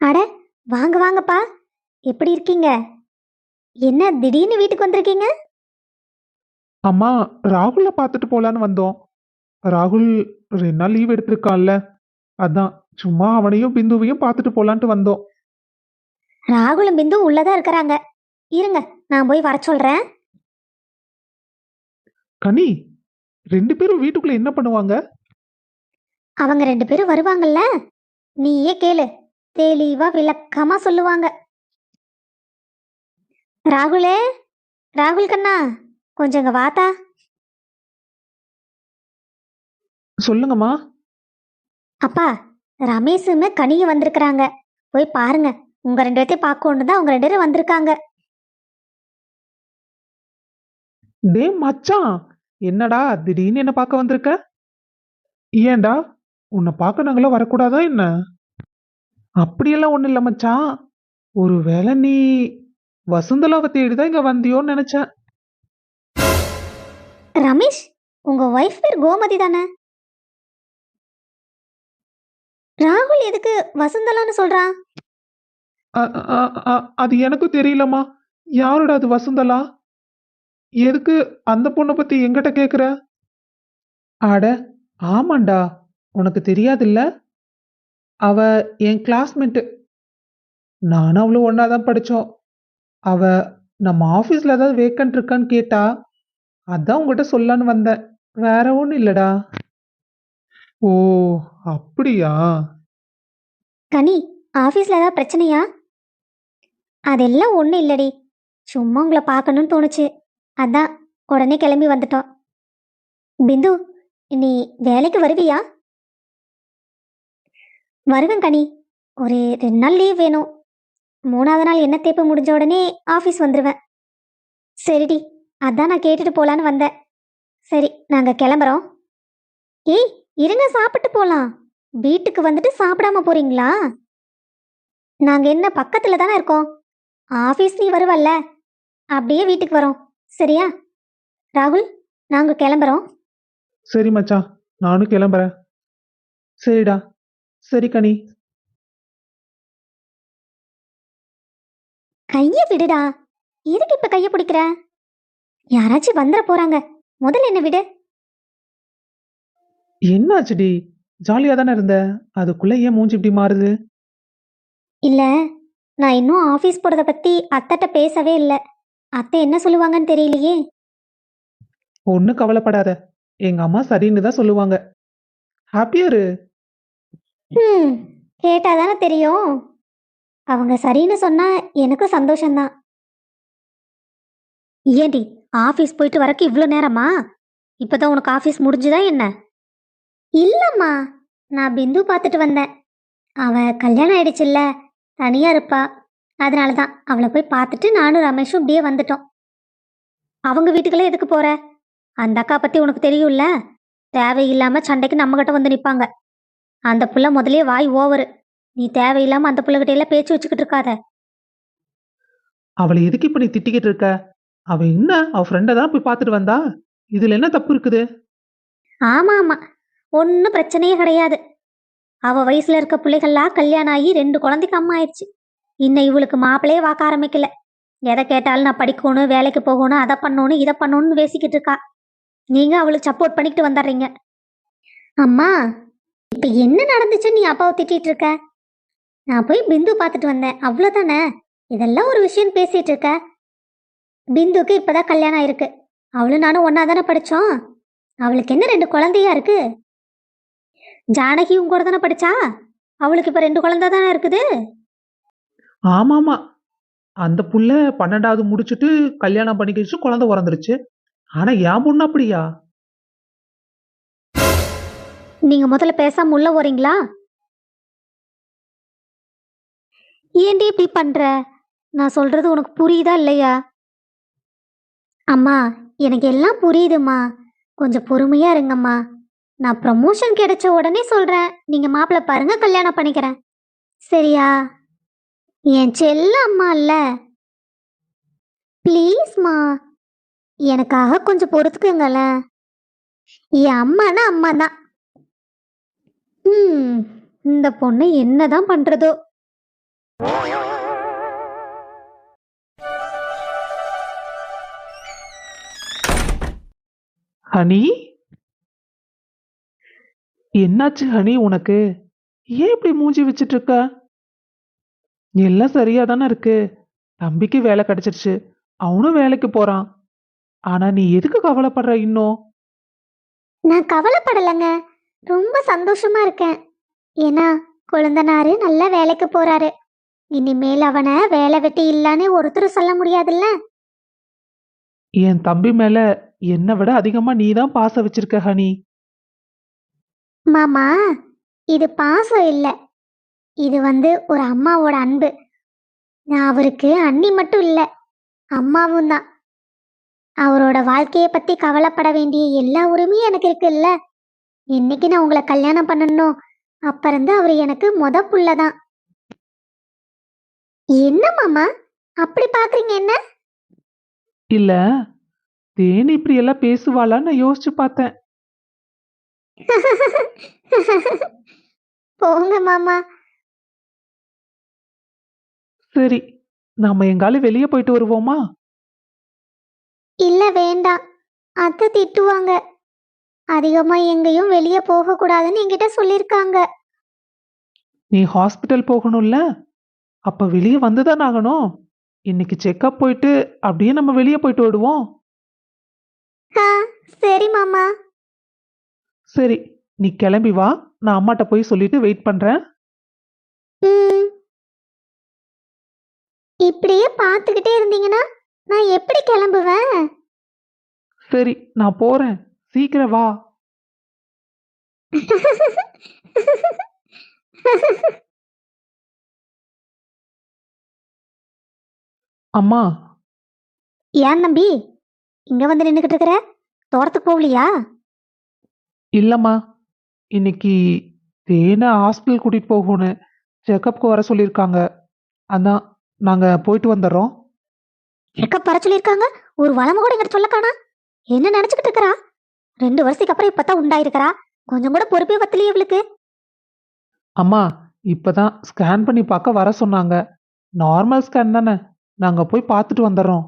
அட வாங்க வாங்கப்பா. எப்படி இருக்கீங்க? என்ன திடீர்னு வீட்டுக்கு வந்திருக்கீங்க? அம்மா ராகுலை பார்த்துட்டு போலான்னு வந்தோம். ராகுல் ரெண்டு நாள் லீவ் எடுத்திருக்கான்ல. அதான் சும்மா அவனையும் பிந்துவையும் பார்த்துட்டு போலான்ட்டு வந்தோம். ராகுலும் பிந்து உள்ளதா இருக்கிறாங்க. இருங்க நான் போய் வர சொல்றேன். கனி ரெண்டு பேரும் வீட்டுக்குள்ள என்ன பண்ணுவாங்க? அவங்க ரெண்டு பேரும் வருவாங்கல்ல? நீயே கேளு. தெளிவா விளக்கமா சொல்லுவாங்க. ராகுலே ராகுல் கண்ணா கொஞ்சம் இங்க வாத்தா. சொல்லுங்கம்மா. அப்பா ரமேஷுமே கனியும் வந்திருக்கிறாங்க. போய் பாருங்க. உங்க ரெண்டு பேர்த்தையும் பார்க்கணும் தான் அவங்க ரெண்டு பேரும் வந்திருக்காங்க. டே மச்சான் என்னடா திடீர்னு என்ன பார்க்க வந்திருக்க? ஏன்டா உன்னை பார்க்க நாங்களாம் வரக்கூடாதா என்ன? அப்படியெல்லாம் ஒன்றும் இல்லை மச்சான் ஒருவேளை நீ வசுந்தலாவை தேடிதான் இங்க வந்தியோன்னு நினைச்சேன். ரமேஷ் உங்க ஒய்ஃப் பேர் கோமதி தானே? ராகுல் எதுக்கு வசுந்தலான்னு சொல்றான் அ- அ- அ- அது எனக்கும் தெரியலம்மா. யாரோட அது வசுந்தலா? எதுக்கு அந்த பொண்ணை பத்தி எங்கிட்ட கேக்குற? அட ஆமாண்டா. உனக்கு தெரியாதுல்ல? அவ என் கிளாஸ்மேட்டு நானும் அவளும் ஒன்னா தான் படித்தோம் அவ நம்ம ஆஃபீஸில் ஏதாவது வேக்கன்ட் இருக்கான்னு கேட்டா அதான் உங்ககிட்ட சொல்லான்னு வந்தேன். வேற ஒன்றும் இல்லடா. ஓ அப்படியா? கனி ஆஃபீஸில் ஏதாவது பிரச்சனையா? அதெல்லாம் ஒன்றும் இல்லடி. சும்மா உங்களை பார்க்கணும்னு தோணுச்சு. அதான் உடனே கிளம்பி வந்துட்டோம். பிந்து நீ வேலைக்கு வருவியா? வருவேன் கனி. ஒரு ரெண்டு நாள் லீவ் வேணும். மூணாவது நாள் என்ன தேய்ப்பு முடிஞ்ச உடனே ஆஃபீஸ் வந்துடுவேன் சரிடி அதான் நான் கேட்டுட்டு போகலான்னு வந்தேன். சரி நாங்கள் கிளம்புறோம். ஏய் இருங்க சாப்பிட்டு போகலாம் வீட்டுக்கு வந்துட்டு சாப்பிடாம போறீங்களா? நாங்கள் என்ன பக்கத்தில் தானே இருக்கோம்? ஆஃபீஸ் நீ வருவல்ல. அப்படியே வீட்டுக்கு வரோம். சரியா? ராகுல் நாங்கள் கிளம்புறோம். சரி மச்சான் நானும் கிளம்புறேன். சரிடா. சரி கனி. கைய விடுடா. எதுக்கு இப்ப கைய பிடிக்கிற? யாராச்சும் வந்துட போறாங்க. முதல்ல என்ன விடு. என்னாச்சுடி ஜாலியா தானே இருந்த? அதுக்குள்ள ஏன் மூஞ்சி இப்படி மாறுது? இல்ல. நான் இன்னும் ஆபீஸ் போறத பத்தி அத்தைட்ட பேசவே இல்லை. அத்தை என்ன சொல்லுவாங்கன்னு தெரியலையே. ஒன்றும் கவலைப்படாத. எங்க அம்மா சரின்னு தான் சொல்லுவாங்க. ஹாப்பியா இரு. ம் கேட்டாதானே தெரியும். அவங்க சரின்னு சொன்னால் எனக்கும் சந்தோஷம்தான். ஏண்டி ஆஃபீஸ் போயிட்டு வரக்கு இவ்வளோ நேரமா? இப்போதான் உனக்கு ஆஃபீஸ் முடிஞ்சுதா என்ன? இல்லைம்மா நான் பிந்து பார்த்துட்டு வந்தேன். அவள் கல்யாணம் ஆயிடுச்சுல்ல தனியாக இருப்பா. அதனால தான் அவளை போய் பார்த்துட்டு நானும் ரமேஷும் இப்படியே வந்துட்டோம். அவங்க வீட்டுக்கெல்லாம் எதுக்கு போகிற அந்த அக்கா பற்றி உனக்கு தெரியும்ல? தேவையில்லாமல் சண்டைக்கு நம்மக்கிட்ட வந்து நிற்பாங்க அந்த புள்ள முதல்லயே வாய் ஓவரு. நீ தேவையில்லாம அந்த புள்ளகிட்ட எல்லாம் பேச்சு வச்சுக்கிட்டு இருக்காத. அவளை எதுக்கு இப்ப நீ திட்டிக்கிட்டு இருக்க? அவ என்ன? அவ ஃப்ரெண்டை தான் போய் பார்த்துட்டு வந்தா? இதுல என்ன தப்பு இருக்குது? ஆமா ஆமா ஒன்றும் பிரச்சனையே கிடையாது. அவ வயசுல இருக்க பிள்ளைகள்லாம் கல்யாணம் ஆகி ரெண்டு குழந்தைக்கு அம்மா ஆயிடுச்சு. இன்னும் இவளுக்கு மாப்பிளையே வாக்க ஆரம்பிக்கல. எதை கேட்டாலும் நான் படிக்கணும் வேலைக்கு போகணும் அதை பண்ணணும் இதை பண்ணணும்னு பேசிக்கிட்டு இருக்கா. நீங்க அவளுக்கு சப்போர்ட் பண்ணிக்கிட்டு வந்துடுறீங்க. அம்மா இப்ப என்ன நடந்துச்சுன்னு நீ அப்பாவை திட்டிட்டு இருக்க? நான் போய் பிந்து பார்த்துட்டு வந்தேன். அவ்வளோதானே இதெல்லாம் ஒரு விஷயம் பேசிட்டு இருக்க? பிந்துக்கு இப்பதான் கல்யாணம் ஆயிருக்கு. அவளும் நானும் ஒன்னா தானே படித்தோம் அவளுக்கு என்ன ரெண்டு குழந்தையா இருக்கு? ஜானகியும் கூட தானே படிச்சா? அவளுக்கு இப்ப ரெண்டு குழந்தை தானே இருக்குது? ஆமாமா. அந்த புள்ள பன்னெண்டாவது முடிச்சுட்டு கல்யாணம் பண்ணிக்கிச்சு குழந்தை பிறந்துருச்சு. ஆனா என் பொண்ணு அப்படியா? நீங்க முதல்ல பேசாம உள்ள போறீங்களா? ஏண்டி இப்படி பண்ற? நான் சொல்றது உனக்கு புரியுதா இல்லையா? அம்மா எனக்கு எல்லாம் புரியுதும்மா. கொஞ்சம் பொறுமையா இருங்கம்மா. நான் ப்ரமோஷன் கிடைச்ச உடனே சொல்றேன். நீங்க மாப்பிள்ளை பாருங்க கல்யாணம் பண்ணிக்கிறேன். சரியா? என் செல்ல அம்மா இல்ல. ப்ளீஸ்மா. எனக்காக கொஞ்சம் பொறுத்துக்குங்களேன். என் அம்மானா அம்மா தான் ம் இந்த பொண்ணு என்னதான் பண்றதோ. ஹனி? என்னாச்சு ஹனி உனக்கு? ஏன் இப்படி மூஞ்சி வச்சிட்டு இருக்க எல்லாம் சரியா தானே இருக்கு. தம்பிக்கு வேலை கிடைச்சிருச்சு. அவனும் வேலைக்கு போறான். ஆனா நீ எதுக்கு கவலைப்படுற இன்னும்? நான் கவலைப்படலைங்க. ரொம்ப சந்தோஷமா இருக்கேன். ஏன்னா குழந்தனாரு நல்ல வேலைக்கு போறாரு. இனிமேல் அவனை வேலை வெட்டி இல்லைன்னு ஒருத்தரும் சொல்ல முடியாதுல்ல? என் தம்பி மேல என்னை விட அதிகமா நீ தான் பாசம் வச்சிருக்க ஹனி. மாமா இது பாசம் இல்லை. இது வந்து ஒரு அம்மாவோட அன்பு. நான் அவருக்கு அண்ணி மட்டும் இல்லை அம்மாவும் தான். அவரோட வாழ்க்கையை பத்தி கவலைப்பட வேண்டிய எல்லா உரிமையும் எனக்கு இருக்குல்ல? என்னைக்கு நான் உங்களை கல்யாணம் பண்ணணும். அப்ப இருந்து அவர் எனக்கு முத புள்ள தான் என்ன மாமா? அப்படி பாக்குறீங்க என்ன? இல்ல தேனி இப்படி எல்லாம் பேசுவாளான்னு நான் யோசிச்சு பார்த்தேன். போங்க மாமா. சரி நாம எங்காலும் வெளியே போயிட்டு வருவோமா? இல்ல வேண்டாம். அத்தை திட்டுவாங்க. அதிகமா எங்கேயும் வெளியே போக கூடாதுன்னு என்கிட்ட சொல்லிருக்காங்க நீ ஹாஸ்பிட்டல் போகணும்ல? அப்ப வெளியே வந்துதான் ஆகணும். இன்னைக்கு செக்கப் போயிட்டு அப்படியே நம்ம வெளியே போயிட்டு விடுவோம் ஆ சரி மாமா. சரி நீ கிளம்பி வா. நான் அம்மாட்ட போய் சொல்லிட்டு வெயிட் பண்றேன். இப்படியே பார்த்துக்கிட்டே இருந்தீங்கன்னா நான் எப்படி கிளம்புவேன்? சரி நான் போறேன். சீக்கிரம் வா. அம்மா. ஏன் தம்பி? இங்க வந்து நின்னுக்கிட்டு இருக்கிற தோட்டத்துக்கு போகலையா? இல்லம்மா. இன்னைக்கு தேனை ஹாஸ்பிட்டல் கூட்டிட்டு போகணும் செக்கப்க்கு வர சொல்லியிருக்காங்க. அதான் நாங்க போயிட்டு வந்துடுறோம். செக்கப் வர சொல்லியிருக்காங்க? ஒரு வளம கூட எங்கிட்ட சொல்ல காணா. என்ன நினைச்சுக்கிட்டு இருக்கிறா? ரெண்டு வருஷத்துக்கு அப்புறம் இப்பதான் உண்டாயிருக்கிறா. கொஞ்சம் கூட பொறுப்பே பத்தலையே இவளுக்கு. அம்மா இப்பதான் ஸ்கேன் பண்ணி பார்க்க வர சொன்னாங்க. நார்மல் ஸ்கேன் தானே. நாங்க போய் பார்த்துட்டு வந்துடுறோம்.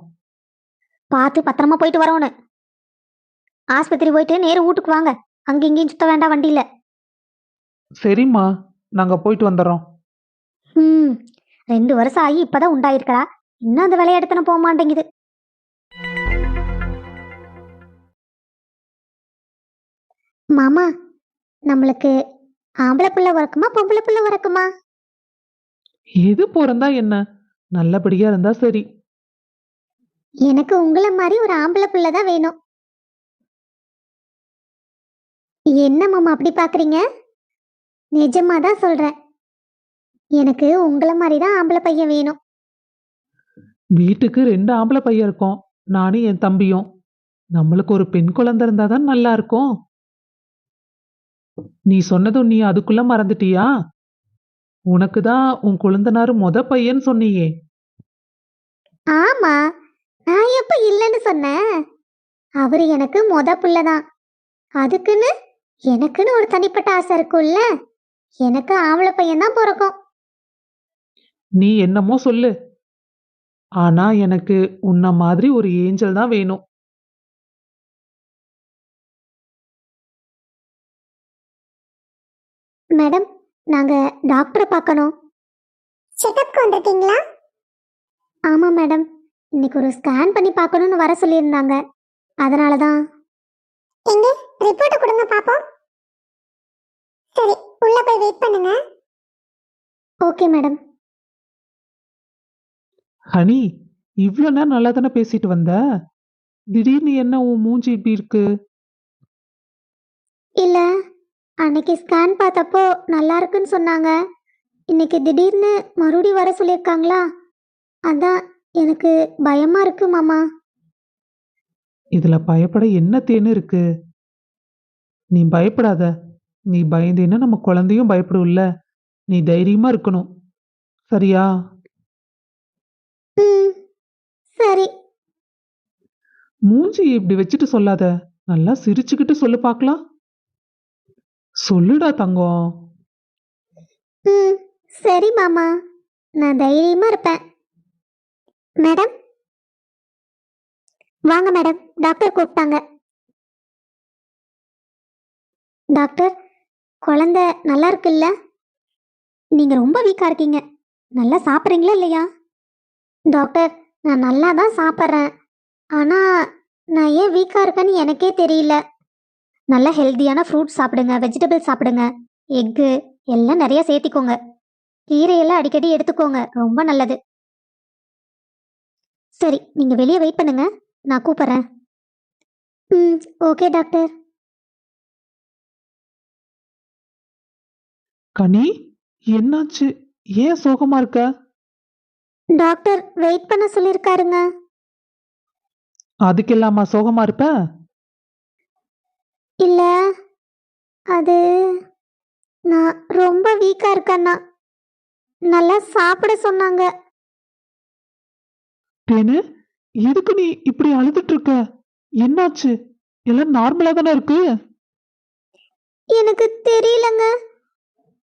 பார்த்து பத்திரமா போயிட்டு வரணும் ஆஸ்பத்திரி போயிட்டு நேரு வீட்டுக்கு வாங்க. அங்க இங்கேயும் சுத்த வேண்டாம் வண்டியில. சரிம்மா நாங்க போயிட்டு வந்துடுறோம். ம் ரெண்டு வருஷம் ஆகி இப்பதான் உண்டாயிருக்கிறா. இன்னும் அந்த விளையாடுத்தன போக மாட்டேங்குது. மாமா நம்மளுக்கு ஆம்பளை பிள்ளை வரக்குமா பொம்பளை பிள்ளை வரக்குமா எது பிறந்தா என்ன? நல்லபடியா இருந்தா சரி. எனக்கு உங்களை மாதிரி ஒரு ஆம்பளை பிள்ளை தான் வேணும். என்ன மாமா அப்படி பாக்குறீங்க? நிஜமா தான் சொல்றேன். எனக்கு உங்களை மாதிரி தான் ஆம்பளை பையன் வேணும். வீட்டுக்கு ரெண்டு ஆம்பளை பையன் இருக்கோம். நானும் என் தம்பியும். நம்மளுக்கு ஒரு பெண் குழந்தை இருந்தாதான் நல்லா இருக்கும். நீ சொன்னதும் நீ அதுக்குள்ள மறந்துட்டியா? உனக்கு தான் உன் குழந்தனாரு மொத பையன் சொன்னியே. ஆமா நான் எப்ப இல்லைன்னு சொன்னேன்? அவரு எனக்கு மொத புள்ளதான். அதுக்குன்னு எனக்குன்னு ஒரு தனிப்பட்ட ஆசை இருக்கும்ல? எனக்கு ஆம்பளை பையன் தான் பிறக்கும். நீ என்னமோ சொல்லு. ஆனா எனக்கு உன்ன மாதிரி ஒரு ஏஞ்சல் தான் வேணும். மேடம் நாங்க டாக்டரை பார்க்கணும். செக்கப்க்கு வந்திருக்கீங்களா? ஆமா மேடம் இன்னைக்கு ஒரு ஸ்கேன் பண்ணி பார்க்கணும்னு வர சொல்லியிருந்தாங்க. அதனால தான். எங்க? ரிப்போர்ட் கொடுங்க பாப்போம் சரி உள்ள போய் வெயிட் பண்ணுங்க. Okay madam. ஹனி இவ்வளோ நேரம் நல்லா தானே பேசிட்டு வந்த? திடீர்னு என்ன உன் மூஞ்சி இப்படி இருக்கு? இல்ல. அன்னைக்கு ஸ்கேன் பார்த்தப்போ நல்லா இருக்குன்னு சொன்னாங்க. இன்னைக்கு திடீர்னு மறுபடியும் வர சொல்லியிருக்காங்களா? அதான் எனக்கு பயமா இருக்கு மாமா. இதுல பயப்பட என்ன தேன்னு இருக்கு? நீ பயப்படாத. நீ பயந்தேன்னா நம்ம குழந்தையும் பயப்படும்ல. நீ தைரியமா இருக்கணும். சரியா? ம் சரி. மூஞ்சி இப்படி வச்சுட்டு சொல்லாத. நல்லா சிரிச்சுக்கிட்டு சொல்லு பார்க்கலாம். சொல்லுடா தங்கம். ம் சரி மாமா. நான் தைரியமா இருப்பேன். மேடம்? வாங்க மேடம் டாக்டர் கூப்பிட்டாங்க. டாக்டர் குழந்தை நல்லா இருக்குல்ல? நீங்க ரொம்ப வீக்கா இருக்கீங்க. நல்லா சாப்பிட்றீங்களா இல்லையா? டாக்டர் நான் நல்லா தான் சாப்பிட்றேன். ஆனா நான் ஏன் வீக்கா இருக்கேன்னு எனக்கே தெரியல. நல்லா ஹெல்த்தியான ஃப்ரூட்ஸ் சாப்பிடுங்க வெஜிடபிள்ஸ் சாப்பிடுங்க. எக்கு எல்லாம் நிறைய சேர்த்திக்கோங்க. கீரையெல்லாம் அடிக்கடி எடுத்துக்கோங்க ரொம்ப நல்லது. சரி நீங்க வெளியே வெயிட் பண்ணுங்க நான் கூப்பிட்றேன். ம் ஓகே டாக்டர் கனி என்னாச்சு? ஏன் சோகமா இருக்க? டாக்டர் வெயிட் பண்ண சொல்லியிருக்காருங்க. அதுக்கெல்லாமா சோகமா இருப்ப? இல்ல. அது நான் ரொம்ப வீக்கா இருக்கேன்னா நல்லா சாப்பிட சொன்னாங்க. தேனு எதுக்கு நீ இப்படி அழுதுட்டு இருக்க? என்னாச்சு? எல்லாம் நார்மலா தானே இருக்கு? எனக்கு தெரியலங்க.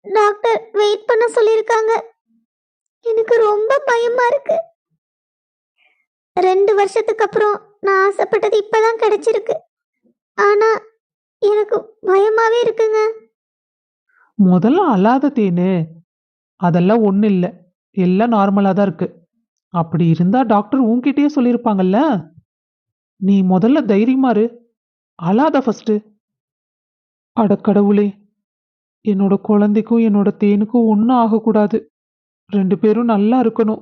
டாக்டர் வெயிட் பண்ண சொல்லியிருக்காங்க. எனக்கு ரொம்ப பயமா இருக்கு. ரெண்டு வருஷத்துக்கு அப்புறம் நான் ஆசைப்பட்டது இப்பதான் கிடைச்சிருக்கு. ஆனா எனக்கு பயமாவே இருக்குங்க. முதல்ல அழாத தேனு அதெல்லாம் ஒன்றும் இல்லை. எல்லாம் நார்மலாக தான் இருக்கு. அப்படி இருந்தா டாக்டர் உன்கிட்டயே சொல்லியிருப்பாங்கல்ல? நீ முதல்ல தைரியமா இரு. அழாத ஃபர்ஸ்ட் அடக்கடவுளே என்னோட குழந்தைக்கும் என்னோட தேனுக்கும் ஒன்றும் ஆகக்கூடாது. ரெண்டு பேரும் நல்லா இருக்கணும்.